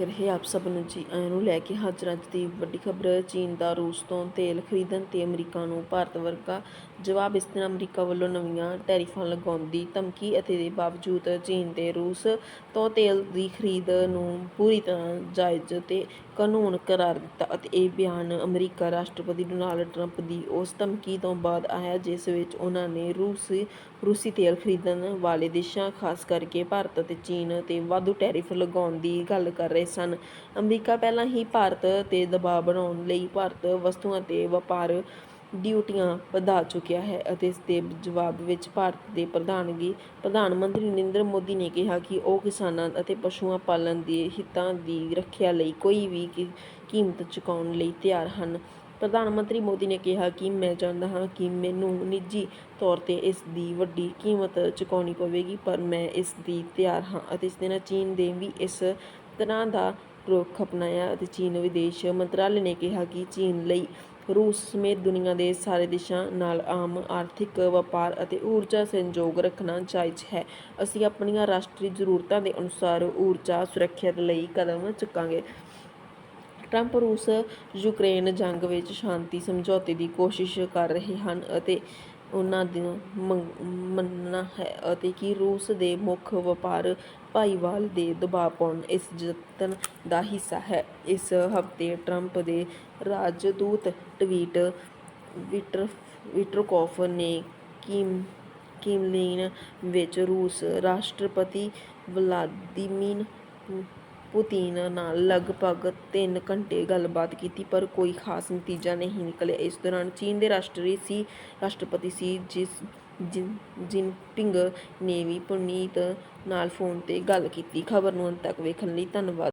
ਰਹੇ ਆਪ ਸਭ ਨੂੰ ਜੀ ਆਇਆਂ ਨੂੰ ਲੈ ਕੇ ਹਾਜ਼ਰ ਅੱਜ ਦੀ ਵੱਡੀ ਖਬਰ, ਚੀਨ ਦਾ ਰੂਸ ਤੋਂ ਤੇਲ ਖਰੀਦਣ ਤੇ ਅਮਰੀਕਾ ਨੂੰ ਭਾਰਤ ਵਰਗਾ ਜਵਾਬ, ਇਸ ਦਿਨ ਅਮਰੀਕਾ ਵੱਲੋਂ ਨਵੀਆਂ ਟੈਰਿਫਾਂ ਲਗਾਉਣ ਦੀ ਧਮਕੀ ਅਤੇ ਦੇ ਬਾਵਜੂਦ ਚੀਨ ਤੇ ਰੂਸ ਤੋਂ ਤੇਲ ਦੀ ਖਰੀਦ ਨੂੰ ਪੂਰੀ ਤਰ੍ਹਾਂ ਜਾਇਜ਼ ਤੇ ਕਾਨੂੰਨ ਕਰਾਰ ਦਿੱਤਾ ਅਤੇ ਇਹ ਬਿਆਨ ਅਮਰੀਕਾ ਰਾਸ਼ਟਰਪਤੀ ਡੋਨਾਲਡ ਟਰੰਪ ਦੀ ਉਸ ਧਮਕੀ ਤੋਂ ਬਾਅਦ ਆਇਆ, ਜਿਸ ਵਿੱਚ ਉਹਨਾਂ ਨੇ ਰੂਸ, ਰੂਸੀ ਤੇਲ ਖਰੀਦਣ ਵਾਲੇ ਦੇਸ਼ਾਂ, ਖਾਸ ਕਰਕੇ ਭਾਰਤ ਅਤੇ ਚੀਨ ਤੇ ਵਾਧੂ ਟੈਰਿਫ ਲਗਾਉਣ ਦੀ ਗੱਲ ਕਰ ਰਹੇ ਸਨ। ਅਮਰੀਕਾ ਪਹਿਲਾਂ ਹੀ ਭਾਰਤ ਤੇ ਦਬਾਅ ਬਣਾਉਣ ਲਈ ਭਾਰਤ ਵਸਤੂਆਂ ਤੇ ਵਪਾਰ ਡਿਊਟੀਆਂ ਵਧਾ ਚੁੱਕਿਆ ਹੈ ਅਤੇ ਇਸ ਦੇ ਜਵਾਬ ਵਿੱਚ ਭਾਰਤ ਦੇ ਪ੍ਰਧਾਨਗੀ, ਪ੍ਰਧਾਨ ਮੰਤਰੀ ਨਰਿੰਦਰ ਮੋਦੀ ਨੇ ਕਿਹਾ ਕਿ ਉਹ ਕਿਸਾਨਾਂ ਅਤੇ ਪਸ਼ੂਆਂ ਪਾਲਣ ਦੇ ਹਿੱਤਾਂ ਦੀ ਰੱਖਿਆ ਲਈ ਕੋਈ ਵੀ ਕੀਮਤ ਚੁਕਾਉਣ ਲਈ ਤਿਆਰ ਹਨ। ਪ੍ਰਧਾਨ ਮੰਤਰੀ ਮੋਦੀ ਨੇ ਕਿਹਾ ਕਿ ਮੈਂ ਚਾਹੁੰਦਾ ਹਾਂ ਕਿ ਮੈਨੂੰ ਨਿੱਜੀ ਤੌਰ ਤੇ ਇਸ ਦੀ ਵੱਡੀ ਕੀਮਤ ਚੁਕਾਉਣੀ ਪਵੇਗੀ, ਪਰ ਮੈਂ ਇਸ ਦੀ ਤਿਆਰ ਹਾਂ ਅਤੇ ਇਸ ਦੇ ਨਾਲ ਚੀਨ ਦੇ ਵੀ ਇਸ ਤਰ੍ਹਾਂ ਦਾ ਰੁਖ ਅਪਣਾਇਆ ਅਤੇ ਚੀਨ ਵਿਦੇਸ਼ ਮੰਤਰਾਲੇ ਨੇ ਕਿਹਾ ਕਿ ਚੀਨ ਲਈ ਰੂਸ ਸਮੇਤ ਦੁਨੀਆ ਦੇ ਸਾਰੇ ਦੇਸ਼ਾਂ ਨਾਲ ਆਮ ਆਰਥਿਕ ਵਪਾਰ ਅਤੇ ਊਰਜਾ ਸੰਯੋਗ ਰੱਖਣਾ ਜਾਇਜ਼ ਹੈ। ਅਸੀਂ ਆਪਣੀਆਂ ਰਾਸ਼ਟਰੀ ਜ਼ਰੂਰਤਾਂ ਦੇ ਅਨੁਸਾਰ ਊਰਜਾ ਸੁਰੱਖਿਆ ਲਈ ਕਦਮ ਚੁੱਕਾਂਗੇ। ਟਰੰਪ ਰੂਸ ਯੂਕਰੇਨ ਜੰਗ ਵਿੱਚ ਸ਼ਾਂਤੀ ਸਮਝੌਤੇ ਦੀ ਕੋਸ਼ਿਸ਼ ਕਰ ਰਹੇ ਹਨ ਅਤੇ ਉਹਨਾਂ ਨੂੰ ਮੰਗ- ਮੰਨਣਾ ਹੈ ਅਤੇ ਕਿ ਰੂਸ ਦੇ ਮੁੱਖ ਵਪਾਰ ਭਾਈਵਾਲ ਦੇ ਦਬਾਅ ਪਾਉਣ ਇਸ ਯਤਨ ਦਾ ਹਿੱਸਾ ਹੈ। ਇਸ ਹਫ਼ਤੇ ਟਰੰਪ ਦੇ ਰਾਜਦੂਤ ਟਵੀਟ ਵਿਟਰ, ਵਿਟਰਕੋਫ ਨੇ ਕਿਮ, ਕਿਮਲੀਨ ਵਿੱਚ ਰੂਸ ਰਾਸ਼ਟਰਪਤੀ ਵਲਾਦੀਮੀਨ ਪੁਤਿਨ ਨਾਲ ਲਗਭਗ ਤਿੰਨ ਘੰਟੇ ਗੱਲਬਾਤ ਕੀਤੀ, ਪਰ ਕੋਈ ਖਾਸ ਨਤੀਜਾ ਨਹੀਂ ਨਿਕਲਿਆ। ਇਸ ਦੌਰਾਨ ਚੀਨ ਦੇ ਰਾਸ਼ਟਰੀ ਸੀ, ਰਾਸ਼ਟਰਪਤੀ ਸੀ ਜਿਸ ਜਿਨ ਜਿਨਪਿੰਗ ਨੇ ਵੀ ਪੁਨੀਤ ਨਾਲ ਫੋਨ ਤੇ ਗੱਲ ਕੀਤੀ। ਖਬਰ ਨੂੰ ਅੰਤ ਤੱਕ ਵੇਖਣ ਲਈ ਧੰਨਵਾਦ।